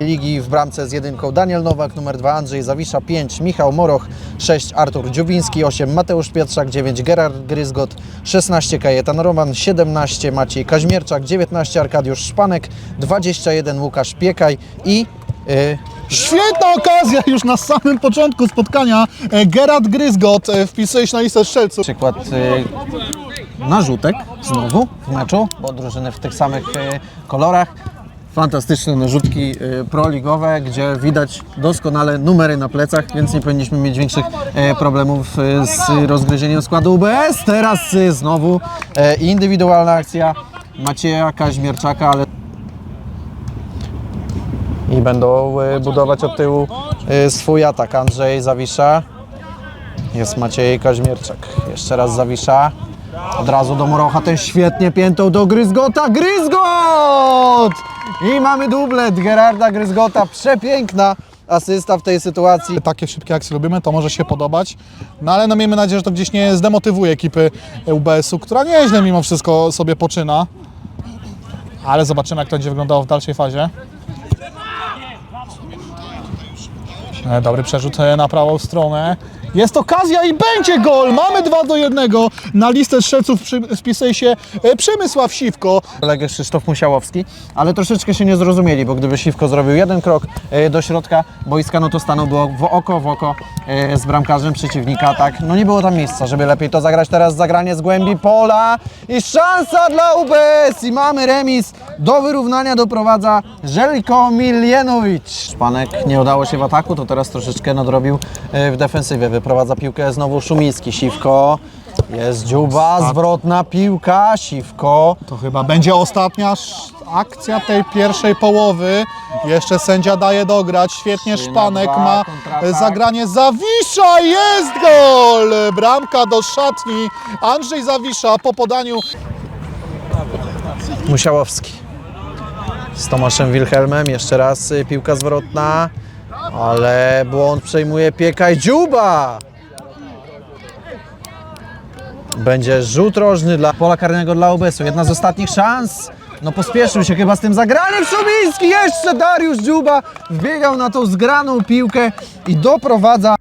Ligi w bramce z jedynką. Daniel Nowak, numer 2 Andrzej Zawisza, 5 Michał Moroch, 6 Artur Dziubiński, 8 Mateusz Pietrzak, 9 Gerard Gryzgot, 16 Kajetan Roman, 17 Maciej Kaźmierczak, 19 Arkadiusz Szpanek, 21 Łukasz Piekaj i y, Świetna okazja już na samym początku spotkania. E, Gerard Gryzgot e, się na listę strzelców. przykład y, narzutek znowu w meczu, bo drużyny w tych samych kolorach. Fantastyczne narzutki proligowe, gdzie widać doskonale numery na plecach, więc nie powinniśmy mieć większych problemów z rozgryzieniem składu UBS. Teraz znowu indywidualna akcja Macieja Kaźmierczaka, ale i będą y, budować od tyłu y, swój atak. Andrzej Zawisza, jest Maciej Kaźmierczak. Jeszcze raz Zawisza. Od razu do Morocha, ten świetnie piętą do Gryzgota. Gryzgot! I mamy dublet Gerarda Gryzgota. Przepiękna asysta w tej sytuacji. Takie szybkie akcje lubimy, to może się podobać. No ale no miejmy nadzieję, że to gdzieś nie zdemotywuje ekipy UBS-u, która nieźle mimo wszystko sobie poczyna. Ale zobaczymy, jak to będzie wyglądało w dalszej fazie. Dobry przerzut e, na prawą stronę. Jest okazja i będzie gol! Mamy 2 do 1. Na listę strzelców spisuje się e, Przemysław Siwko. Kolega Krzysztof Musiałowski, ale troszeczkę się nie zrozumieli, bo gdyby Siwko zrobił jeden krok e, do środka boiska, no to stanąłby w oko w oko e, z bramkarzem przeciwnika, tak? No nie było tam miejsca, żeby lepiej to zagrać. Teraz zagranie z głębi pola i szansa dla UBS i mamy remis. Do wyrównania doprowadza Żeljko Miljenowicz. Szpanek nie udało się w ataku, to teraz troszeczkę nadrobił e, w defensywie. Wyprowadza piłkę znowu Szumiński. Siwko, jest dziuba, zwrotna piłka, Siwko. To chyba będzie ostatnia akcja tej pierwszej połowy. Jeszcze sędzia daje dograć. Świetnie Trzy na Szpanek dwa, ma kontratak. zagranie Zawisza. Jest gol! Bramka do szatni. Andrzej Zawisza po podaniu. Musiałowski z Tomaszem Wilhelmem. Jeszcze raz y, piłka zwrotna, ale błąd przejmuje Piekaj Dziuba. Będzie rzut rożny dla pola karnego dla UBS-u. Jedna z ostatnich szans. No pospieszył się chyba z tym zagraniem. Szumiński jeszcze Dariusz Dziuba wbiegał na tą zgraną piłkę i doprowadza